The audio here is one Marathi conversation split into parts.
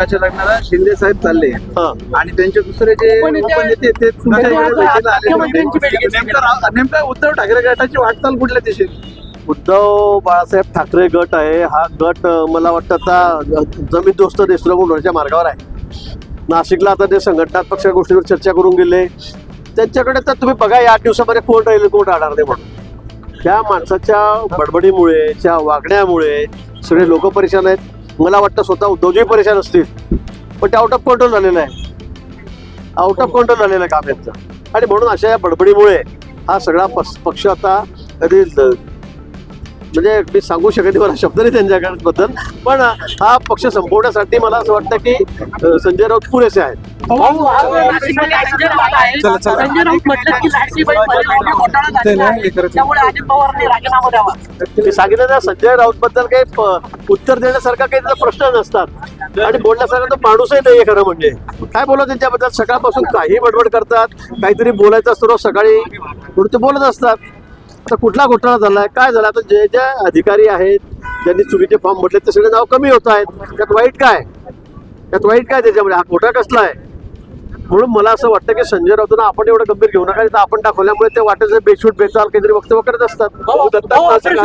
गटाच्या लग्नाला शिंदे साहेब चालले. हा. आणि त्यांचे दुसरे जे उपनेते ते इकडे भेटीला आले. नेमकं नेमकं उद्धव ठाकरे गटाची वाटचाल कुठल्या दिशेने? उद्धव बाळासाहेब ठाकरे गट आहे. हा गट अं, मला वाटतं आता जमीन दोस्त देशद्रोह होण्याच्या मार्गावर आहे. नाशिकला आता ते संघटनात्मक सगळ्या गोष्टींवर चर्चा करून गेले. त्यांच्याकडे तर तुम्ही बघा या आठ दिवसामध्ये कोण राहील कोण राहणार नाही म्हणून. त्या माणसाच्या बडबडीमुळे त्या वागण्यामुळे सगळे लोक परेशान आहेत. मला वाटतं स्वतः उद्धवजी परेशान असतील. पण ते आउट ऑफ कंट्रोल झालेलं आहे. आउट ऑफ कंट्रोल झालेलं आहे काम यांचं आणि म्हणून अशा या बडबडीमुळे हा सगळा पक्ष पक्ष आता कधी म्हणजे मी सांगू शकत नाही मला शब्द नाही त्यांच्याबद्दल पण हा पक्ष संपवण्यासाठी मला असं वाटतं की संजय राऊत पुरेसे आहेत नाही. हे सांगितलं ना संजय राऊत बद्दल काही उत्तर देण्यासारखा काही त्याचा प्रश्न नसतात आणि बोलण्यासारखा तो माणूसही नाहीये खरं म्हणजे काय बोलत त्यांच्याबद्दल सकाळपासून काही बडबड करतात काहीतरी बोलायचं असतं रोज सकाळी ते बोलत असतात आता कुठला घोटाळा झालाय? काय झाला? आता जे जे अधिकारी आहेत ज्यांनी चुकीचे फॉर्म म्हटले ते सगळे नाव कमी होत आहेत. त्यात वाईट काय? त्यात वाईट काय त्याच्यामध्ये? हा घोटाळा कसला आहे? म्हणून मला असं वाटतं की संजय राऊतांना आपण एवढं गंभीर घेऊ नका. आपण दाखवल्यामुळे ते वाटेचं बेशूट बेचाल काहीतरी वक्तव्य करत असतात. दत्तक नाशिक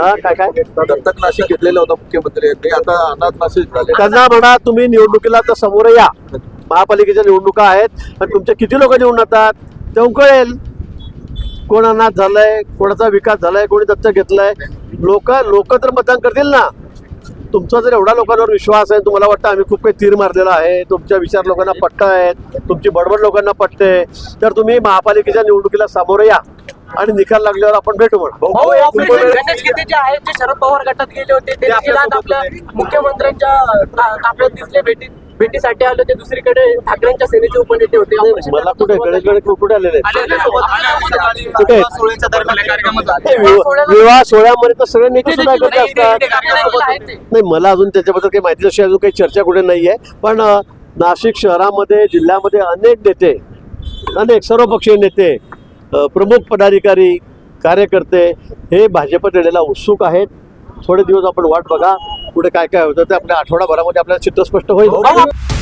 हा, काय दत्तक नाशिक घेतलेलं होतं मुख्यमंत्री आता अनाथ नाशिक झाले. त्यांना म्हणा तुम्ही निवडणुकीला तर समोर या. महापालिकेच्या निवडणुका आहेत. आणि तुमचे किती लोक निवडून येतात? तेव्हा कळेल. कोण अनाथ झालंय कोणाचा विकास झालाय कोणी दत्तक घेतलाय. लोक लोक तर मतदान करतील ना. तुमचा जर एवढा लोकांवर विश्वास आहे तुम्हाला वाटतं आम्ही खूप काही तीर मारलेला आहे. तुमच्या विचार लोकांना पट्ट आहेत तुमची बडबड लोकांना पटते. तर तुम्ही महापालिकेच्या निवडणुकीला समोर या. आणि निकाल लागल्यावर आपण भेटू म्हणा भाऊ ऑपरेशन गणेश गीते जे आहेत जे शरद पवार गटात गेले होते ते देखील आज आपल्या मुख्यमंत्र्यांच्या दिसले भेटी भेटीसाठी आले ते दुसरीकडे ठाकरेंच्या सेनेचे उपनेते होते. मला कुठे? गणेश गणेश कुठे आलेले. कुठे विवाह विवाह सोहळ्यामध्ये तर सगळे नेते ते सुद्धा एकत्र असतात. नाही मला अजून त्याच्याबद्दल काही माहिती अशी अजून काही चर्चा कुठे नाहीये. पण नाशिक शहरामध्ये जिल्ह्यामध्ये अनेक नेते अनेक सर्वपक्षीय नेते प्रमुख पदाधिकारी कार्यकर्ते हे भाजपत येण्याला उत्सुक आहेत. थोडे दिवस आपण वाट बघा. पुढे काय काय होतं ते आपल्या आठवडाभरामध्ये आपल्याला चित्र स्पष्ट होईल.